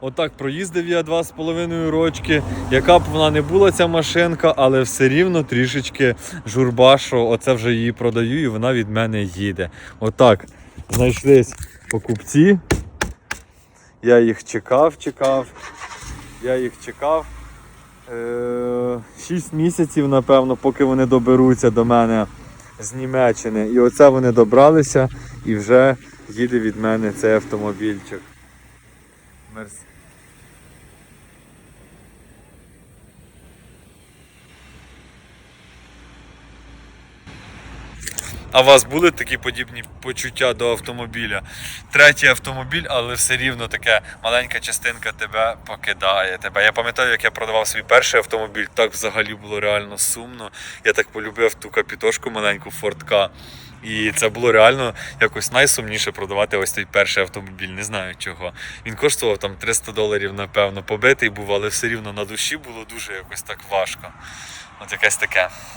Отак проїздив я два з половиною рочки. Яка б вона не була ця машинка, але все рівно трішечки журба, що оце вже її продаю і вона від мене їде. Отак. Знайшлись покупці. Я їх чекав, чекав. Я їх чекав. Е, Шість місяців, напевно, поки вони доберуться до мене з Німеччини. І оце вони добралися і вже їде від мене цей автомобільчик. Мерс. А у вас були такі подібні почуття до автомобіля? Третій автомобіль, але все рівно таке маленька частинка тебе покидає. Тебе. Я пам'ятаю, як я продавав свій перший автомобіль, так взагалі було реально сумно. Я так полюбив ту капітошку маленьку Фордка. І це було реально якось найсумніше продавати ось той перший автомобіль. Не знаю чого. Він коштував там 300 доларів, напевно, побитий був, але все рівно на душі було дуже якось так важко. От якесь таке.